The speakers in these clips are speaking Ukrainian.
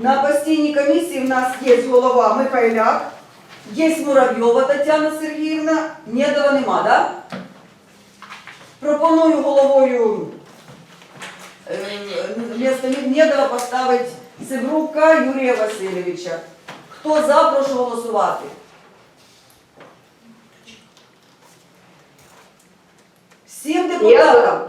На постійній комісії в нас є голова Михайляк, є Муравйова Тетяна Сергіївна, Нєдова нема, да? Пропоную головою е, вместо Нєдова поставити Сибрука Юрія Васильовича. Хто за, прошу голосувати. Всім депутатам,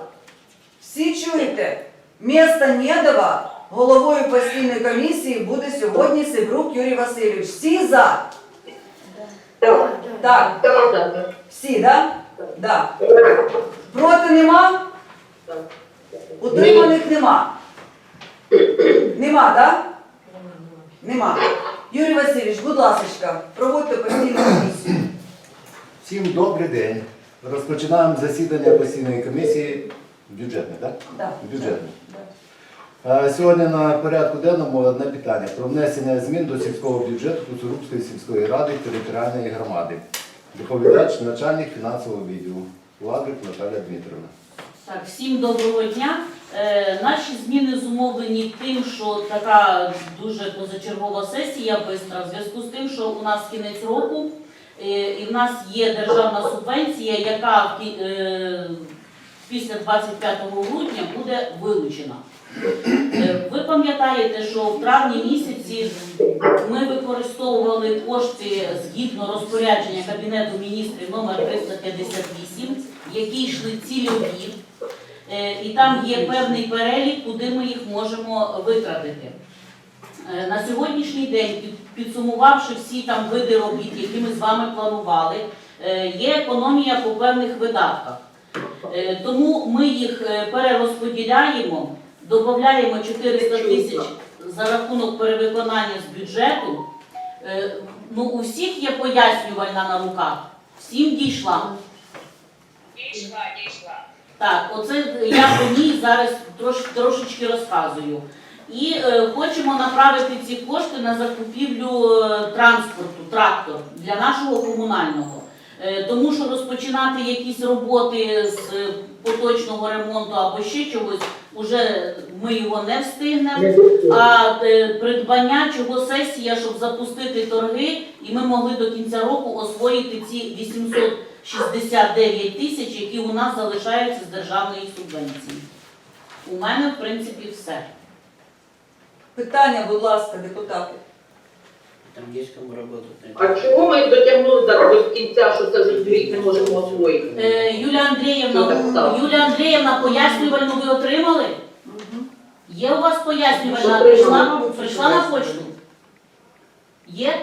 всі чуєте, місто Нєдова головою постійної комісії буде сьогодні Сибрук Юрій Васильович. Всі за? Так, Так, так, так. да? Да. Проти нема? Утриманих нема. Нема, да? Нема. Юрій Васильович, будь ласка, проводьте постійну комісію. Всім добрий день. Розпочинаємо засідання постійної комісії бюджетної, так? Да. Бюджетної. Е, Сьогодні на порядку денному одне питання про внесення змін до сільського бюджету Куцурубської сільської ради територіальної громади. Доповідач начальник фінансового відділу Ладик Наталя Дмитрівна. Так, всім доброго дня. Е, наші зміни зумовлені тим, що така дуже позачергова сесія бистра, в зв'язку з тим, що у нас кінець року, е, і в нас є державна субвенція, яка е, після 25 грудня буде вилучена. Е, Ви пам'ятаєте, що в травні місяці ми використовували кошти згідно розпорядження Кабінету міністрів номер 358, які йшли цільові, Е, і там є певний перелік, куди ми їх можемо витратити. Е, На сьогоднішній день, підсумувавши всі там види робіт, які ми з вами планували, є економія по певних видатках. Тому ми їх перерозподіляємо, додаємо 400 тисяч за рахунок перевиконання з бюджету. Е, Ну, у всіх є пояснювальна на руках, всім дійшла. Дійшла, дійшла. Так, оце я по ній зараз трош, трошечки розказую. І е, хочемо направити ці кошти на закупівлю е, транспорту, трактор для нашого комунального. Е, тому що розпочинати якісь роботи з е, поточного ремонту або ще чогось, уже ми його не встигнемо. А е, придбання чого сесія, щоб запустити торги, і ми могли до кінця року освоїти ці 869 тисяч, які у нас залишаються з державної субвенції. У мене, в принципі, все. Питання, будь ласка, депутати. Там есть кому работать. А чого ми дотягнули до кінця, що це вже рік не можемо освоїти? Е, Юлія так Андріївна. Юлія Андріївна, пояснювальну ви отримали? Є у вас пояснювальна? Прийшла, прийшла на почту? Є?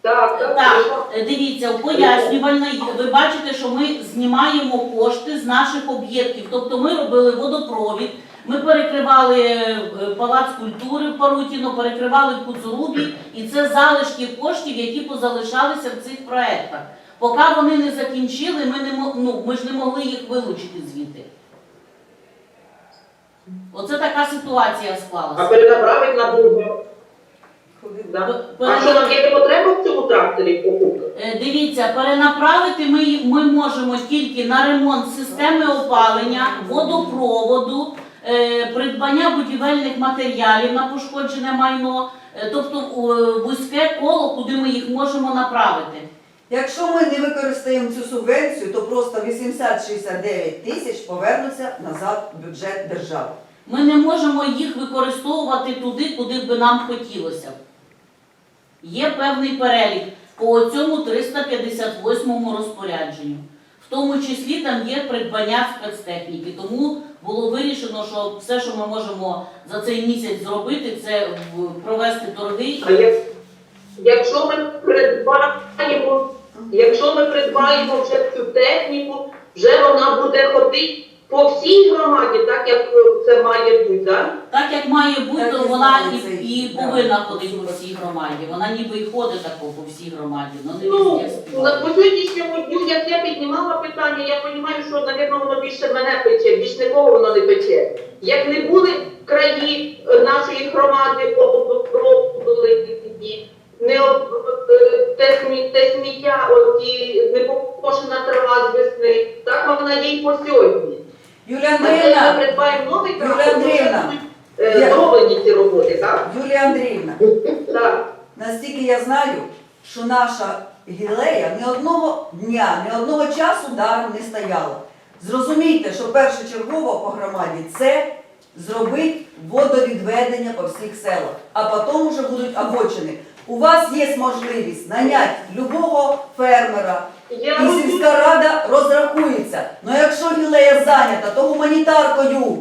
Так, так, Так, е, дивіться, в пояснювальній ви бачите, що ми знімаємо кошти з наших об'єктів. Тобто ми робили водопровід, ми перекривали е, палац культури в Парутіно, перекривали в Куцурубі, і це залишки коштів, які позалишалися в цих проектах. Поки вони не закінчили, ми не ну, ми ж не могли їх вилучити звідти. Оце така ситуація А склалася. на друге. Да. А що нам є потреба в цьому тракторі покупки? Е, Дивіться, перенаправити ми, ми можемо тільки на ремонт системи опалення, водопроводу, придбання будівельних матеріалів на пошкоджене майно, е, тобто е, вузьке коло, куди ми їх можемо направити. Якщо ми не використаємо цю субвенцію, то просто 869 тисяч повернуться назад в бюджет держави. Ми не можемо їх використовувати туди, куди би нам хотілося. Є певний перелік по цьому 358 розпорядженню. В тому числі там є придбання спецтехніки. Тому було вирішено, що все, що ми можемо за цей місяць зробити, це провести торги. А як, якщо ми придбаємо, якщо ми придбаємо вже цю техніку, вже вона буде ходити по всій громаді, так як це має бути, так? Так як має бути, Так, то і вона знаю і, це. і повинна ходити по всій громаді. Вона ніби і ходить тако по всій громаді, але не Ну, везде на- співає. по сьогоднішньому дню, як я піднімала питання, я розумію, що, напевно, воно більше мене пече, більш нікого воно не пече. Як не були краї е, нашої громади оброблені, не об- е, те, смі- те сміття, оті непокошена трава з весни, так вона є й по сьогодні. Юлія ми Андріївна, придбаємо новий Юлія трактор, вже Андріївна, будуть, е, я- зроблені ці роботи, так? Юлія Андріївна, Так. Настільки я знаю, що наша гілея ні одного дня, ні одного часу даром не стояла. Зрозумійте, що першочергово по громаді це зробити водовідведення по всіх селах, а потім вже будуть обочини. У вас є можливість наняти любого фермера, Я і сільська рада розрахується. Ну якщо гілея зайнята, то гуманітаркою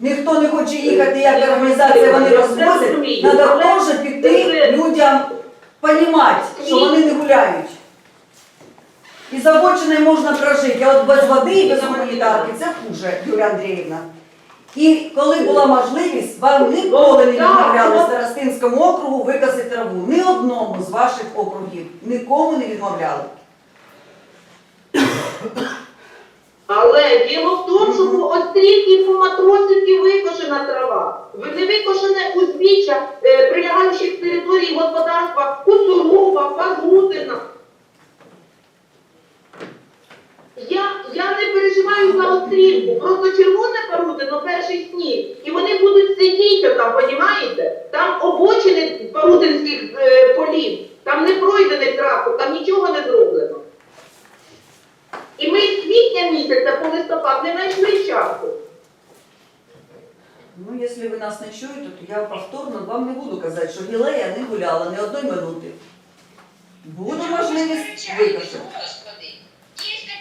ніхто не хоче їхати, як організація вони розвозять, треба теж піти людям понімати, що вони не гуляють. І з обочиною можна прожити, а от без води і без гуманітарки це хуже, Юлія Андріївна. І коли була можливість, вам ніколи не відмовляли в Старостинському округу виказати траву. Ні одному з ваших округів. Нікому не відмовляли. Але діло в тому, що по острівці, по матросівці викошена трава. Не викошене узбіччя е, прилягаючих територій господарства Кусурова, Пагутина. Я, я не переживаю за острівку. Просто червоне Парутино, перший сніг. І вони будуть сидіти там, понімаєте? Там обочини парутинських е, полів, там не пройдений трактор, там нічого не зроблено. І ми з квітня місяця по листопад не знайшли часу. Ну, якщо ви нас не чуєте, то я повторно вам не буду казати, що гілея не гуляла ні одної минути. Буде можливість викошити.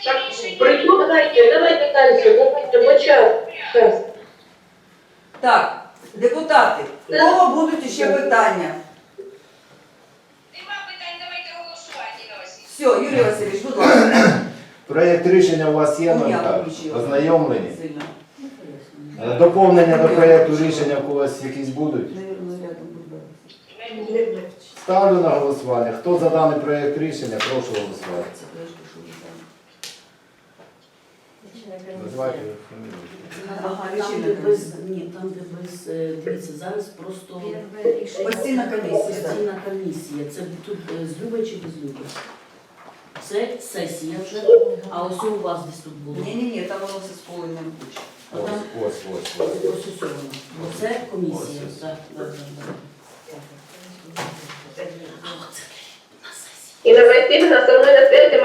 Так, при Давайте, давайте дальше, давайте, бо час. час. Так, депутати, у кого будуть ще питання? Нема питань, давайте голосувати, Все, Юрій Васильович, будь ласка. Проєкт рішення у вас є, Ну, я Михайло? включила. Ознайомлені? Сильно. Е, Доповнення до проєкту рішення у когось якісь будуть? Рядом буде. Ставлю на голосування. Хто за даний проєкт рішення, прошу голосувати. Це флешка, що ви там. Називайте фамілію. Ага, Там, лічильна де без, ні, там, де без, е, дивіться, зараз просто Постійна комісія. постійна комісія. Це тут е, з Люби чи без Люби? Це сесія вже, а ось у вас десь тут було. Ні-ні-ні, там воно все з полинним куча. Ось, ось, ось, ось. ось ось воно. Оце комісія. Ось, ось. Так, так, так, так. А оце на сесії. Інна Васильівна, со на связи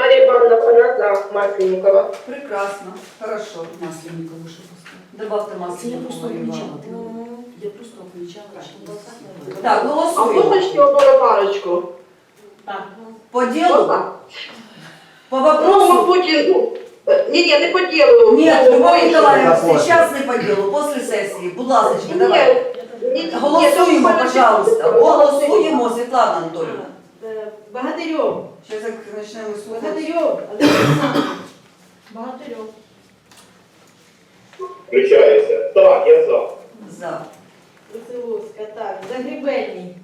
Масленникова. Прекрасно, хорошо. Масленникова ще поставити. Добавте Це я просто отмічала. Я просто що є. Так, А голосуємо. можна одну парочку? Так. По ділу? Можна? По Ну, вопросу? мабуть, ну, ні, ні, не по ділу. Ні, Ну, Любов ну, Ніколаївна, Запрошую. зараз не по ділу, після сесії. Будь ласка, Ні, давай. ні, ні, Голосуємо, ні, пожалуйста. Голосуємо, Світлана Анатолійовна. Богатырев. Зараз як почнемо слухати. Богатырев. Александр. Богатырев. Включається. Так, я за. За. Василовська, так. Загребельний.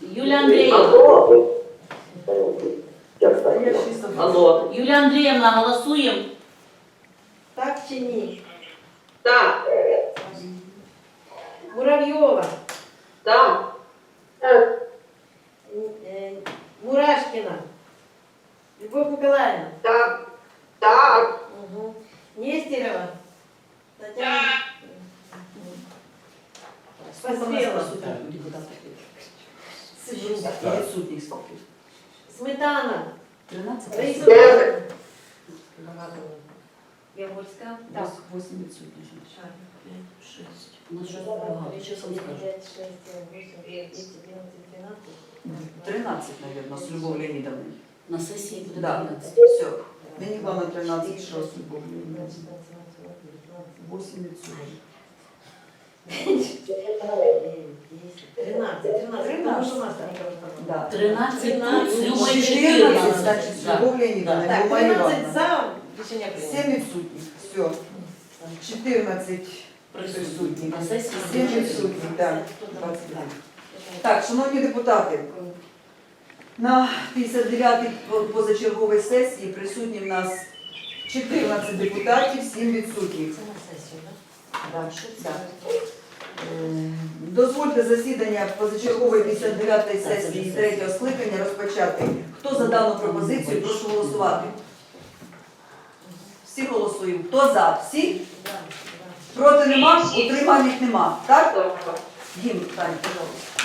Юлія Андріївна. Алло. Я ще й собі. Алло. Юлія Андріївна, голосуємо. Так чи ні? Так. Муравйова. Так. Так, М, е, Мурашкіна. Любов Миколаївна. Так. Так. Угу. Нестерова. Тетяна. Так. Скільки? Сметана. 13? Раїса Дев'ять. Ягольська. Так. 8 відсутніх. П'ять, шість. У нас щось багато. Я скажу. 5, 6, 7, 8, 9, 10, 11, 12. 13, мабуть, з Любов Леонідовною. На сесії буде Да. 12. Все. Мені главное 13, що з Любов Леонідовною. 8 відсутніх. 13, 13, тому що Масленникова там. Да. 13 тут, з 13, Любою 14, 14. значить, з Да. Любов Леонідовною. Так, Любов 13 Івановна. за. Рішення прийнято. 7 відсутніх. Все. 14 присутні на сесії. Всі відсутні, так. 22. Так, шановні депутати, на 59-й позачерговій сесії присутні в нас 14 депутатів, 7 відсутніх. Це на сесію, Так, так. Е, Дозвольте засідання позачергової 59-ї сесії 3 скликання розпочати. Хто за дану пропозицію, прошу голосувати. Всі голосуємо. Хто за? Всі? Проти нема? Утриманих нема. Так? Гімн, Таня, пожалуйста.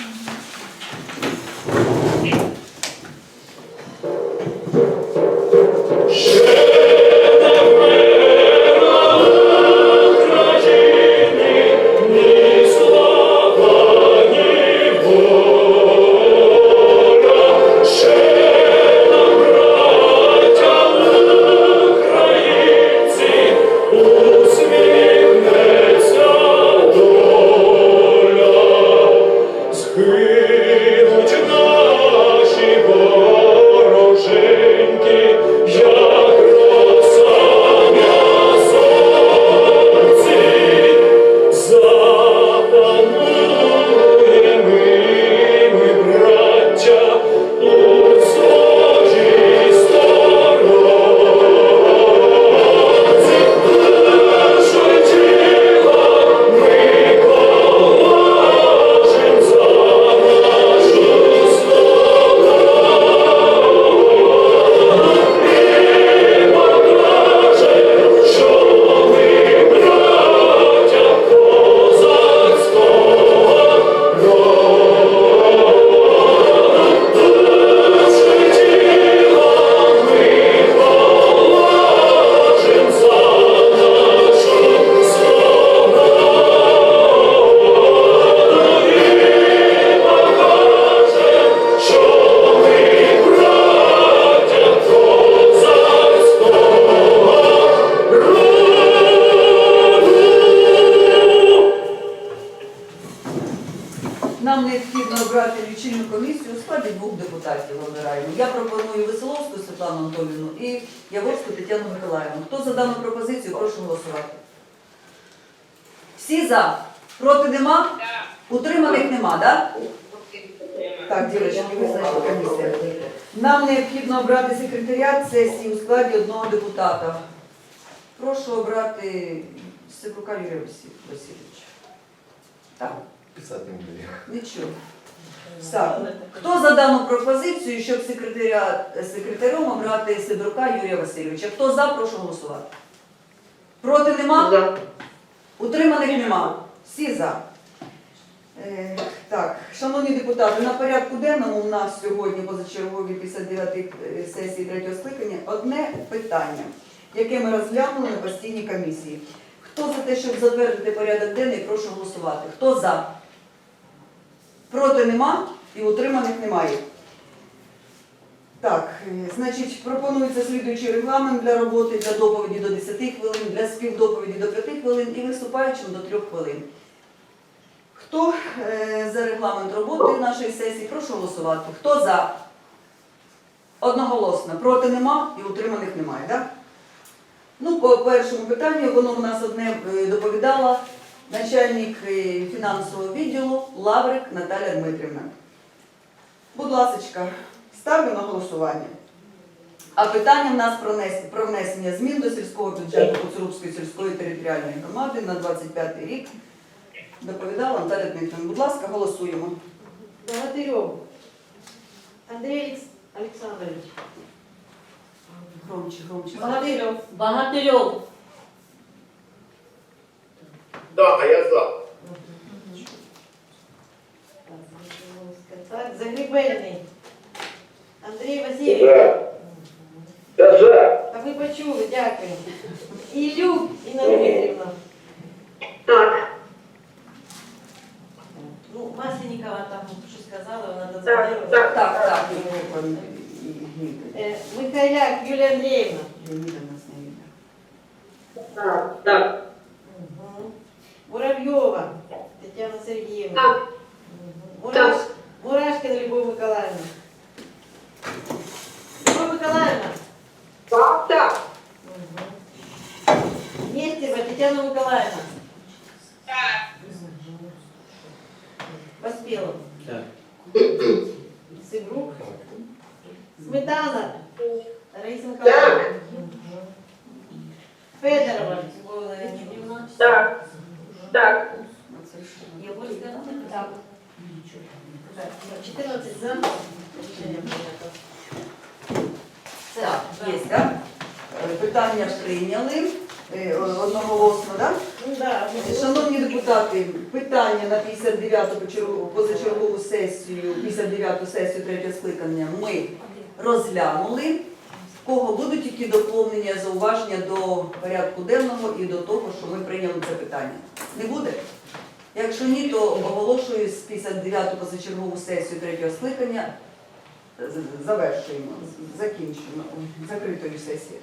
Депутатів обираємо. Я пропоную Веселовську Світлану Анатоліївну і Яворську Тетяну Миколаївну. Хто за дану пропозицію, прошу голосувати. Всі за. Проти нема? Утриманих нема, так? Так, дівчатки, визначить комісія. Нам необхідно обрати секретаріат сесії у складі одного депутата. Прошу обрати Сибрука Юрія Васильовича. Так. Писати не буде. Нічого. Так. Хто за дану пропозицію, щоб секретаря, секретарем обрати Сидорука Юрія Васильовича? Хто за, прошу голосувати. Проти нема? За. Утриманих нема. Всі за. Е, так, шановні депутати, на порядку денному у нас сьогодні позачерговій 59-й сесії третього скликання одне питання, яке ми розглянули на постійній комісії. Хто за те, щоб затвердити порядок денний, прошу голосувати. Хто за? Проти нема і утриманих немає. Так, е, значить, пропонується слідуючий регламент для роботи для доповіді до 10 хвилин, для співдоповіді до 5 хвилин і виступаючим до 3 хвилин. Хто е, за регламент роботи нашої сесії, прошу голосувати. Хто за? Одноголосно. Проти нема і утриманих немає, так? Ну, по першому питанню, воно в нас одне е, доповідала начальник е, фінансового відділу Лаврик Наталя Дмитрівна. Будь ласка, ставлю на голосування. А питання в нас про внес- про внесення змін до сільського бюджету Коцурубської сільської територіальної громади на 25 рік. Доповідала Наталя Дмитрівна. Будь ласка, голосуємо. Богатырев. Андрей Алекс- Александрович. Громче, громче. Богатырев. Багатирьов, Да, я за. Так, Загребельный. Андрей Васильевич. За. Я за. Та ви почули, дякую. Ілюк Інна Дмитрівна. Так. Ну, Масленникова там що сказала, вона Так, додзвонила. так. Так, так. і пан- і Гнідин. Е, Михайляк Юлія Андріївна. Леоніда нас не видно. Так. Так. Муравйова Тетяна Сергіївна. Мураш... Мурашкина Любов Миколаївна. Любов Миколаївна. Так, так. Нестерова Тетяна Миколаївна. Так. Поспілов. Так. Сибрук. Сметана. Раїса Миколаївна. Федорова. Любов Леонідівна. Так. Так. Євольська. Так. Так, 14 за. Рішення прийнято. Так, є, так? Е, Питання прийняли е, одноголосно, так? Ну, да. Шановні депутати, питання на 59-ту позачергову сесію, 59-ту сесію третього скликання ми розглянули. В кого будуть які доповнення, зауваження до порядку денного і до того, що ми прийняли це питання? Не буде? Якщо ні, то оголошую з 59-ту позачергову сесію третього скликання. Завершуємо, закінчуємо закритою сесією.